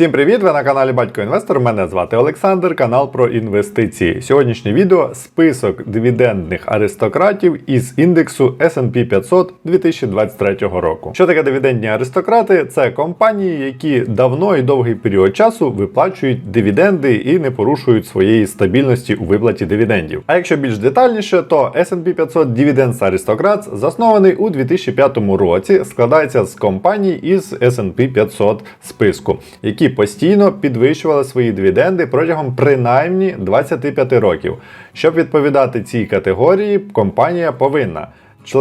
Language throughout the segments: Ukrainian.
Всім привіт! Ви на каналі Батько Інвестор. Мене звати Олександр, канал про інвестиції. Сьогоднішнє відео список дивідендних аристократів із індексу S&P 500 2023 року. Що таке дивідендні аристократи? Це компанії, які давно і довгий період часу виплачують дивіденди і не порушують своєї стабільності у виплаті дивідендів. А якщо більш детальніше, то S&P 500 Dividends Aristocrats заснований у 2005 році, складається з компаній із S&P 500 списку, які постійно підвищували свої дивіденди протягом принаймні 25 років. Щоб відповідати цій категорії, компанія повинна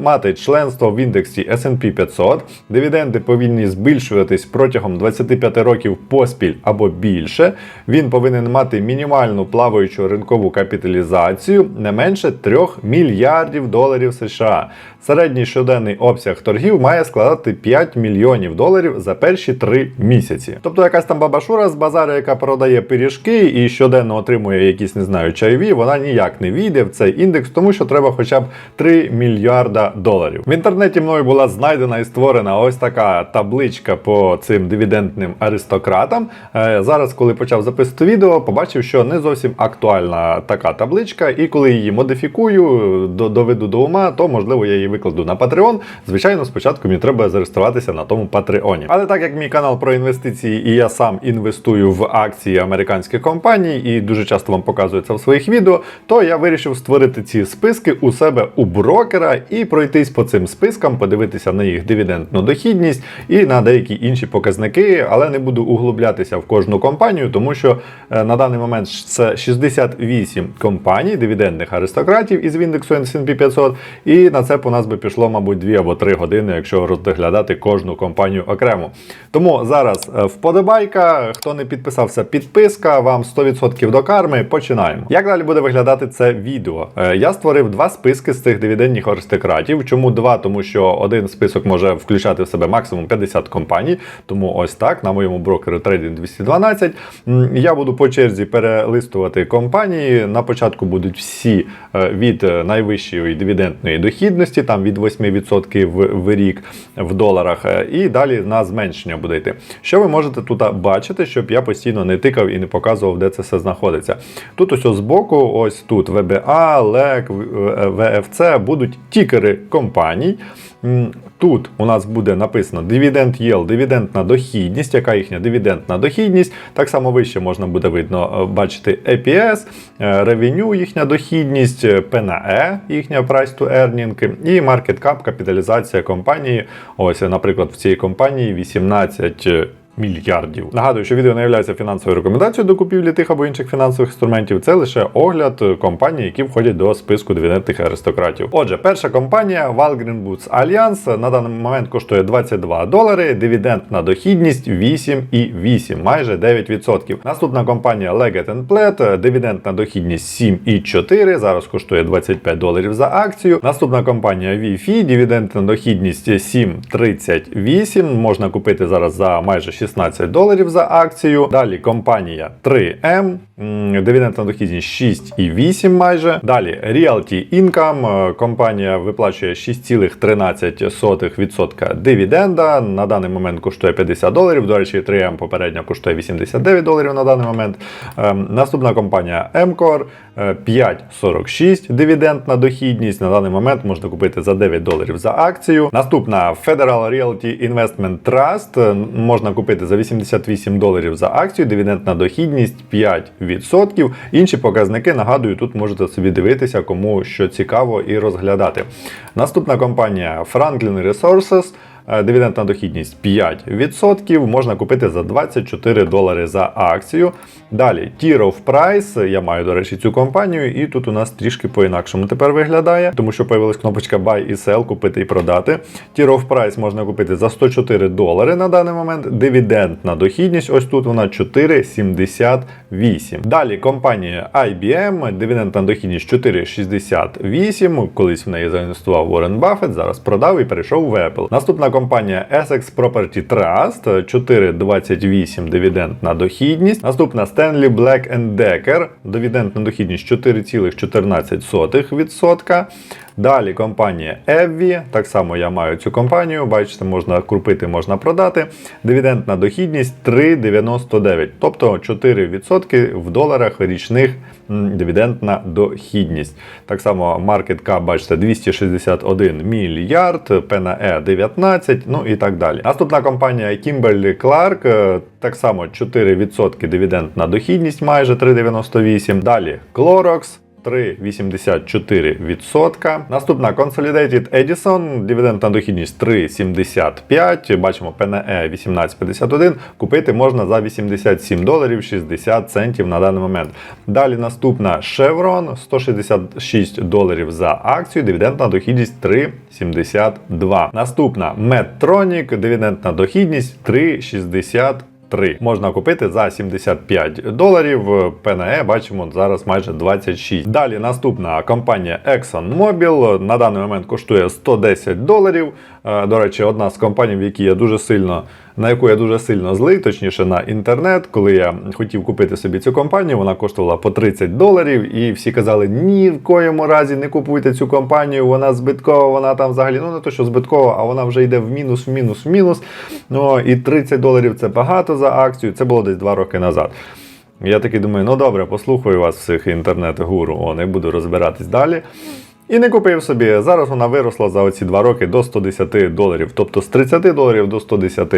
мати членство в індексі S&P 500, дивіденди повинні збільшуватись протягом 25 років поспіль або більше. Він повинен мати мінімальну плаваючу ринкову капіталізацію не менше 3 мільярдів доларів США. Середній щоденний обсяг торгів має складати 5 мільйонів доларів за перші 3 місяці. Тобто якась там бабашура з базару, яка продає пиріжки і щоденно отримує якісь, не знаю, чайові, вона ніяк не війде в цей індекс, тому що треба хоча б 3 мільярда доларів. В інтернеті мною була знайдена і створена ось така табличка по цим дивідендним аристократам. Е, Зараз, коли почав записувати відео, побачив, що не зовсім актуальна така табличка, і коли її модифікую, до- доведу до ума, то можливо я її викладу на Patreon. Звичайно, спочатку мені треба зареєструватися на тому Патреоні. Але так як мій канал про інвестиції і я сам інвестую в акції американських компаній і дуже часто вам показую це в своїх відео, то я вирішив створити ці списки у себе у брокера і пройтись по цим спискам, подивитися на їх дивідендну дохідність і на деякі інші показники, але не буду углублятися в кожну компанію, тому що е, на даний момент це 68 компаній дивідендних аристократів із індексу S&P 500, і на це по нас би пішло, мабуть, 2 або 3 години, якщо розглядати кожну компанію окремо. Тому зараз е, вподобайка, хто не підписався, підписка, вам 100% до карми. Починаємо. Як далі буде виглядати це відео? Е, Я створив два списки з цих дивідендних аристократів. Чому два? Тому що один список може включати в себе максимум 50 компаній. Тому ось так на моєму брокері Trading 212. Я буду по черзі перелистувати компанії. На початку будуть всі е, від найвищої дивідендної дохідності, там від 8% в, рік в доларах, е, і далі на зменшення буде йти. Що ви можете тут бачити, щоб я постійно не тикав і не показував, де це все знаходиться. Тут ось збоку, ось тут ВБА, ЛЕК, ВФЦ будуть тікери компаній. Тут у нас буде написано Dividend Yield, дивідендна дохідність, яка їхня дивідендна дохідність. Так само вище можна буде видно е, бачити EPS, е, Revenue, їхня дохідність, е, PNE, їхня Price to Earning і Market Cap, капіталізація компанії. Ось, наприклад, в цій компанії 18 мільярдів. Нагадую, що відео не є фінансовою рекомендацією до купівлі тих або інших фінансових інструментів. Це лише огляд е, компаній, які входять до списку дивідендних аристократів. Отже, перша компанія Walgreen Boots Alliance на даний момент коштує 22 долари, дивідендна дохідність 8,8, майже 9%. Наступна компанія Leggett Platt, дивідендна дохідність 7,4, зараз коштує 25 доларів за акцію. Наступна компанія VFI, дивідендна дохідність 7,38, можна купити зараз за майже 16 доларів за акцію. Далі компанія 3M, м, дивідендна дохідність 6,8 майже. Далі Realty Income, е, компанія виплачує 6,13% дивіденда. На даний момент коштує 50 доларів. До речі, 3M попередньо коштує 89 доларів на даний момент. Ем, Наступна компанія е, 5,46 дивідендна дохідність. На даний момент можна купити за 9 доларів за акцію. Наступна Federal Realty Investment Trust е, можна купити за 88 доларів за акцію. Дивідендна дохідність 5%. Інші показники, нагадую, тут можете собі дивитися, кому що цікаво і розглядати. Наступна компанія Franklin Resources. Е, Дивідендна дохідність 5%, можна купити за 24 долари за акцію. Далі Tier of Price, я маю, до речі, цю компанію, і тут у нас трішки по-інакшому тепер виглядає, тому що появилась кнопочка Buy і Sell, купити і продати. Tier of Price можна купити за 104 долари на даний момент. Дивідендна дохідність, ось тут вона 4,78. Далі компанія IBM, дивідендна дохідність 4,68. Колись в неї заінвестував Уоррен Баффет, зараз продав і перейшов в Apple. Наступна компанія Essex Property Trust 4,28 дивідендна дохідність. Наступна Stanley Black Decker, дивідендна дохідність 4,14%. Далі компанія Evvi, так само я маю цю компанію, бачите, можна купити, можна продати. Дивідендна дохідність 3,99, тобто 4% в доларах річних дивідендна дохідність. Так само market cap, бачите, 261 мільярд, на E 19, ну і так далі. Наступна компанія Kimberly Clark, е, так само 4% дивідендна дохідність, майже 3,98. Далі Clorox. 3,84%. Наступна Consolidated Edison, дивідендна дохідність 3,75. Бачимо PNE 18,51. Купити можна за 87 доларів 60 центів на даний момент. Далі наступна Chevron 166 доларів за акцію. Дивідендна дохідність 3,72. Наступна Medtronic, дивідендна дохідність 3,60. 3. Можна купити за 75 доларів. ПНЕ бачимо зараз майже 26. Далі наступна компанія ExxonMobil на даний момент коштує 110 доларів. Е, До речі, одна з компаній, в якій я дуже сильно. На яку я дуже сильно злий, точніше на інтернет, коли я хотів купити собі цю компанію, вона коштувала по 30 доларів, і всі казали, ні в коєму разі не купуйте цю компанію, вона збиткова, вона там взагалі, ну не то, що збиткова, а вона вже йде в мінус, в мінус, в мінус. Ну і 30 доларів це багато за акцію. Це було десь 2 роки назад. Я такий думаю, ну добре, послухаю вас всіх інтернет-гуру, о, не буду розбиратись далі. І не купив собі. Зараз вона виросла за оці 2 роки до 110 доларів. Тобто з 30 доларів до 110.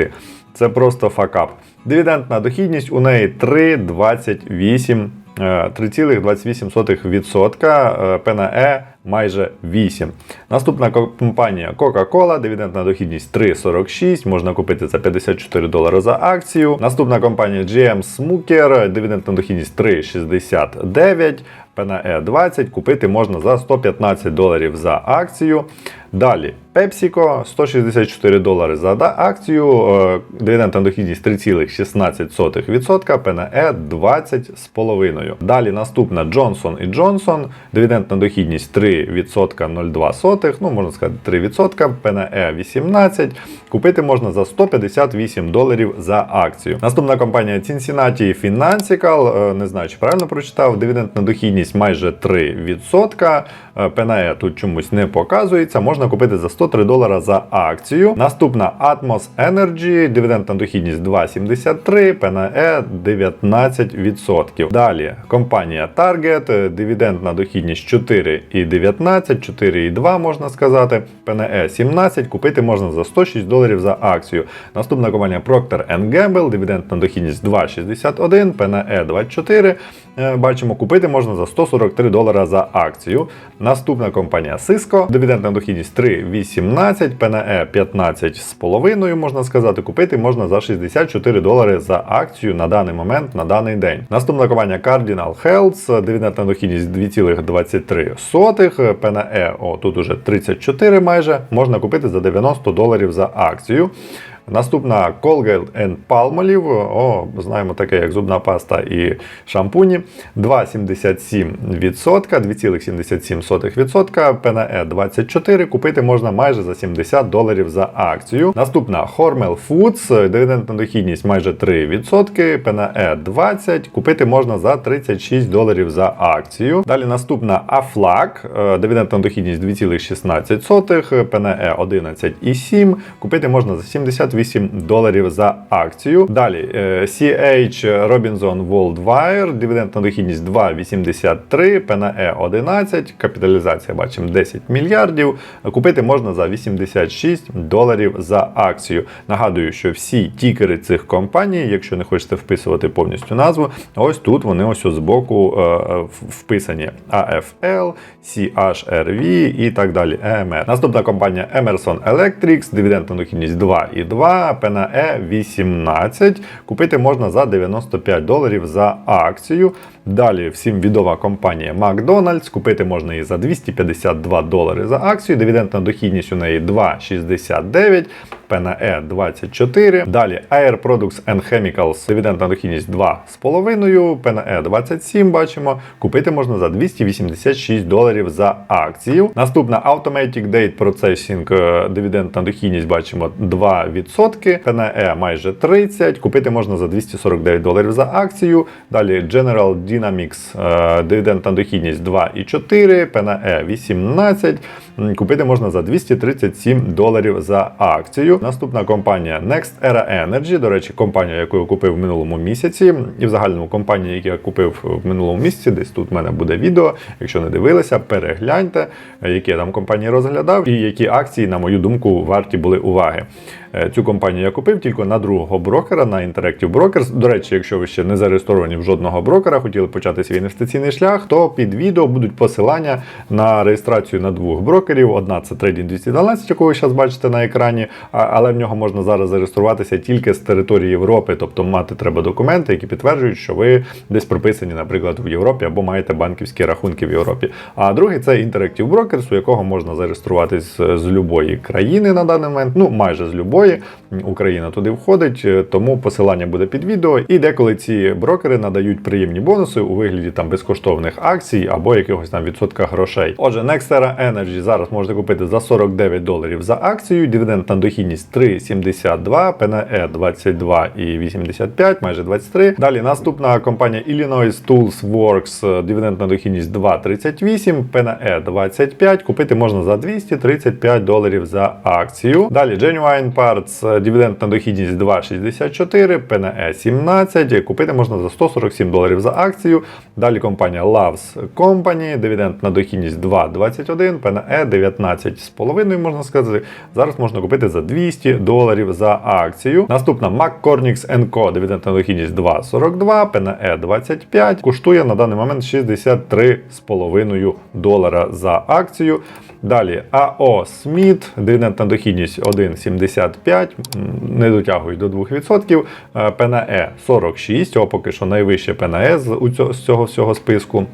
Це просто факап. Дивідендна дохідність у неї 3,28. е, 3,28%, ПНЕ майже 8. Наступна компанія Coca-Cola, дивідендна дохідність 3,46, можна купити за 54 долари за акцію. Наступна компанія GM Smucker, дивідендна дохідність 3,69. ПНЕ 20 купити можна за 115 доларів за акцію. Далі PepsiCo 164 долари за акцію, е, дивідендна дохідність 3,16%, ПНЕ 20,5%. Далі наступна Johnson Johnson, дивідендна дохідність 3,02%, ну можна сказати 3%, ПНЕ 18%, купити можна за 158 доларів за акцію. Наступна компанія Cincinnati Financial, е, не знаю, чи правильно прочитав, дивідендна дохідність майже 3%, е, ПНЕ тут чомусь не показується, можна купити за 103 долара за акцію. Наступна Atmos Energy, дивідендна дохідність 2,73, ПНЕ 19%. Далі компанія Target, дивідендна дохідність 4,19, 4,2 можна сказати, ПНЕ 17, купити можна за 106 доларів за акцію. Наступна компанія Procter Gamble, дивідендна дохідність 2,61, ПНЕ 24. Е, Бачимо, купити можна за 143 долара за акцію. Наступна компанія Cisco, дивідендна дохідність 3,18, ПНЕ 15,5, можна сказати, купити можна за 64 долари за акцію на даний момент, на даний день. Наступна компанія Cardinal Health, дивідендна дохідність 2,23, ПНЕ, о, тут уже 34 майже, можна купити за 90 доларів за акцію. Наступна Colgate Palmolive, о, знаємо таке, як зубна паста і шампуні. 2,77%, 2,77%, ПНЕ 24, купити можна майже за 70 доларів за акцію. Наступна Hormel Foods, дивідендна дохідність майже 3%, ПНЕ 20, купити можна за 36 доларів за акцію. Далі наступна Aflac, е, дивідендна дохідність 2,16, ПНЕ 11,7, купити можна за 78 доларів за акцію. Далі е, CH Robinson Worldwire, дивідендна дохідність 2,83, ПНЕ 11, капіталізація бачимо 10 мільярдів. Купити можна за 86 доларів за акцію. Нагадую, що всі тікери цих компаній, якщо не хочете вписувати повністю назву, ось тут вони ось з боку е, е, вписані AFL, CHRV і так далі. EMR. Наступна компанія Emerson Electric, дивідендна дохідність 2,2, ПНЕ 18. Купити можна за 95 доларів за акцію. Далі всім відома компанія McDonald's. Купити можна її за 252 долари за акцію. Дивідендна дохідність у неї 2,69. PNE 24. Далі Air Products and Chemicals, дивідендна дохідність 2,5, PNE 27 бачимо. Купити можна за 286 доларів за акцію. Наступна Automatic Date Processing, е, дивідендна дохідність бачимо 2%, PNE майже 30, купити можна за 249 доларів за акцію. Далі General Dynamics, е, дивідендна дохідність 2,4, PNE 18, купити можна за 237 доларів за акцію. Наступна компанія Next Era Energy, до речі, компанія, яку я купив в минулому місяці, і в загальному компанія, яку я купив в минулому місяці, десь тут в мене буде відео. Якщо не дивилися, перегляньте, е, які я там компанії розглядав і які акції, на мою думку, варті були уваги. Е, Цю компанію я купив тільки на другого брокера, на Interactive Brokers. До речі, якщо ви ще не зареєстровані в жодного брокера, хотіли почати свій інвестиційний шлях, то під відео будуть посилання на реєстрацію на двох брокерів. Одна це Trading 212, яку ви зараз бачите на екрані, але в нього можна зараз зареєструватися тільки з території Європи, тобто мати треба документи, які підтверджують, що ви десь прописані, наприклад, в Європі або маєте банківські рахунки в Європі. А другий це Interactive Brokers, у якого можна зареєструватись з, любої країни на даний момент, ну майже з любої. Україна туди входить, е, тому посилання буде під відео. І деколи ці брокери надають приємні бонуси у вигляді там безкоштовних акцій або якихось там відсотка грошей. Отже, Nextera Energy зараз можете купити за 49 доларів за акцію. Дивідендна дохідність 3,72, PNE 22,85, майже 23. Далі наступна компанія Illinois Tools Works, е, дивідендна дохідність 2,38, PNE 25. Купити можна за 235 доларів за акцію. Далі Genuine Parts, е, дивідендна дохідність 2,64, PNE 17. Купити можна за 147 доларів за акцію. Далі компанія Loves Company, дивідендна дохідність 2,21, PNE 19,5 можна сказати. Зараз можна купити за 200 доларів за акцію. Наступна McCormick's Co, дивідендна дохідність 2,42, PNE 25. Коштує на даний момент 63,5 долара за акцію. Далі АО Сміт, дивідендна дохідність 1,75, м, не дотягують до 2%. Е, ПНЕ 46, о, поки що найвище ПНЕ з, цього, з цього всього списку.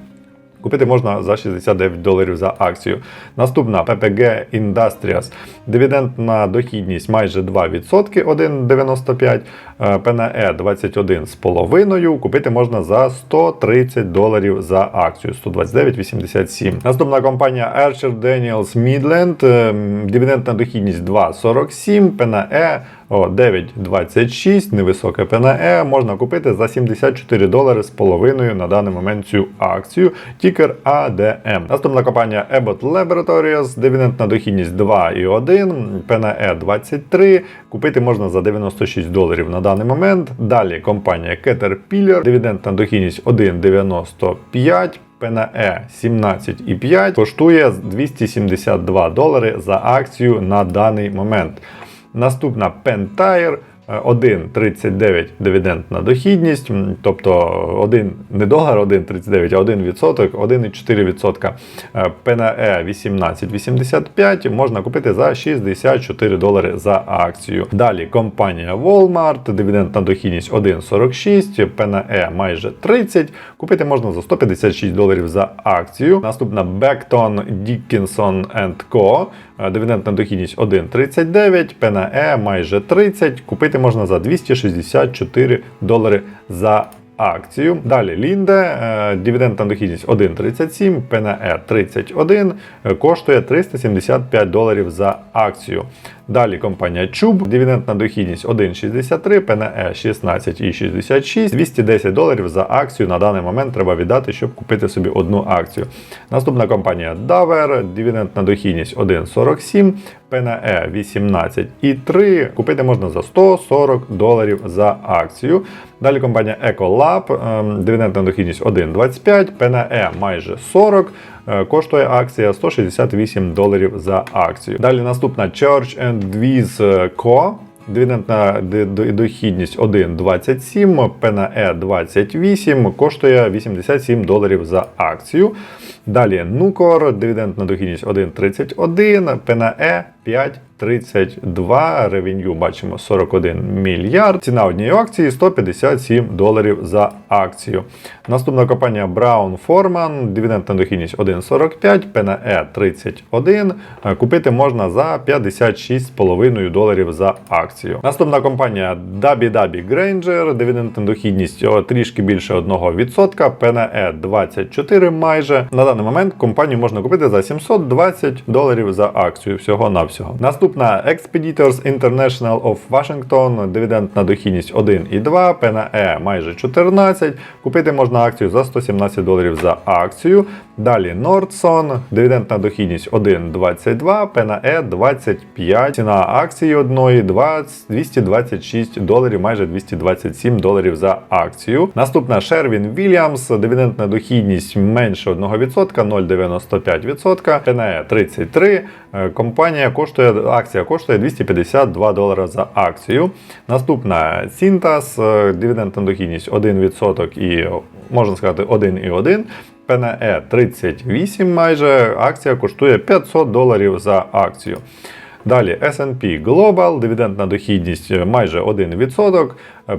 Купити можна за 69 доларів за акцію. Наступна PPG Industries. Дивідендна дохідність майже 2%, 1,95, е, ПНЕ 21,5. Купити можна за 130 доларів за акцію, 129,87. Наступна компанія Archer Daniels Midland. е, Дивідендна дохідність 2,47, ПНЕ о, 9,26, невисоке ПНЕ. Можна купити за 74 долари з половиною на даний момент цю акцію. Тікер ADM. Наступна компанія Abbott Laboratories, дивідендна дохідність 2,1, ПНЕ 23. Купити можна за 96 доларів на даний момент. Далі компанія Caterpillar, дивідендна дохідність 1,95. ПНЕ 17,5 коштує 272 долари за акцію на даний момент. Наступна Pentire 1,39 дивідендна дохідність, тобто 1 не долар 1,39, а 1 відсоток, 1,4 відсотка. Е, ПНЕ 18,85 можна купити за 64 долари за акцію. Далі компанія Walmart, дивідендна дохідність 1,46, ПНЕ майже 30, купити можна за 156 доларів за акцію. Наступна Beckton Dickinson Co. Дивідендна дохідність 1,39, ПНЕ майже 30, купити можна за 264 долари за акцію. Далі Лінде, е, дивідендна дохідність 1,37, ПНЕ 31, е, коштує 375 доларів за акцію. Далі компанія Чуб, дивідендна дохідність 1,63, ПНЕ 16,66, 210 доларів за акцію на даний момент треба віддати, щоб купити собі одну акцію. Наступна компанія Daver, дивідендна дохідність 1,47, ПНЕ 18,3, купити можна за 140 доларів за акцію. Далі компанія EcoLab, ем, дивідендна дохідність 1,25, ПНЕ майже 40. Е, Коштує акція 168 доларів за акцію. Далі наступна Church and Wiz Co. Дивідендна дохідність 1,27, ПНЕ 28, коштує 87 доларів за акцію. Далі Нукор, дивідендна дохідність 1,31, ПНЕ 5,32. Ревеню бачимо 41 мільярд. Ціна однієї акції 157 доларів за акцію. Наступна компанія Brown Forman, дивідендна дохідність 1,45, ПНЕ 31. Е, Купити можна за 56,5 доларів за акцію. Наступна компанія Dubby Dubby Granger, дивідендна дохідність трішки більше 1%, ПНЕ 24 майже. На даний момент компанію можна купити за 720 доларів за акцію всього-навсього. Наступна Expeditors International of Washington, дивідендна дохідність 1,2, ПНЕ майже 14. Купити можна акцію за 117 доларів за акцію. Далі Nordson, дивідендна дохідність 1,22, ПНЕ 25. Ціна акції одної 226 доларів, майже 227 доларів за акцію. Наступна Sherwin Williams, дивідендна дохідність менше 1%, 0,95%, ПНЕ 33. Е, Компанія коштує, акція коштує 252 долара за акцію. Наступна Сінтас, е, дивідендна дохідність 1% і можна сказати 1,1. ПНЕ 38 майже, акція коштує 500 доларів за акцію. Далі S&P Global, дивідендна дохідність майже 1%,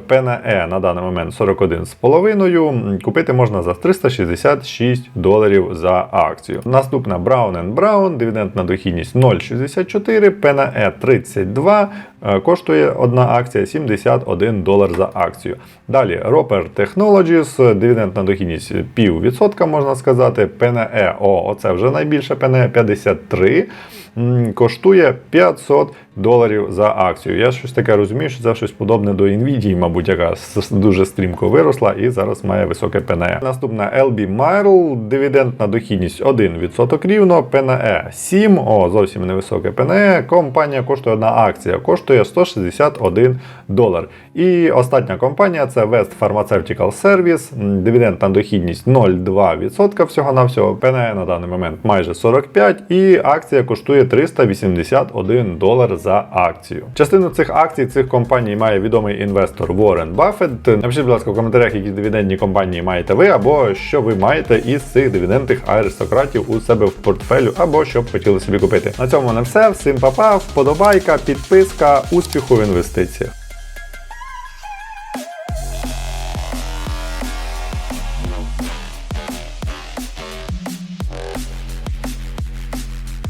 ПНЕ на даний момент 41,5%, купити можна за 366 доларів за акцію. Наступна Brown Brown, дивідендна дохідність 0,64, ПНЕ 32, е, коштує одна акція 71 долар за акцію. Далі Roper Technologies, дивідендна дохідність пів відсотка, можна сказати, ПНЕ, о, оце вже найбільше ПНЕ 53, м, коштує 500 доларів за акцію. Я щось таке розумію, що це щось подобне до Nvidia, мабуть, яка дуже стрімко виросла і зараз має високе ПНЕ. Наступна LB Merrill, дивідендна дохідність 1% рівно, ПНЕ 7, о, зовсім невисоке ПНЕ. Компанія коштує одна акція, коштує 161 долар. І остання компанія це West Pharmaceutical Service, дивідендна дохідність 0,2% всього-навсього, ПНЕ на даний момент майже 45 і акція коштує 381 долар за акцію. Частину цих акцій цих компаній має відомий інвестор Уоррен Баффет. Напишіть, будь ласка, в коментарях, які дивідендні компанії маєте ви, або що ви маєте із цих дивідендних аристократів у себе в портфелю, або що б хотіли собі купити. На цьому на все. Всім па-па, вподобайка, підписка, успіху в інвестиціях.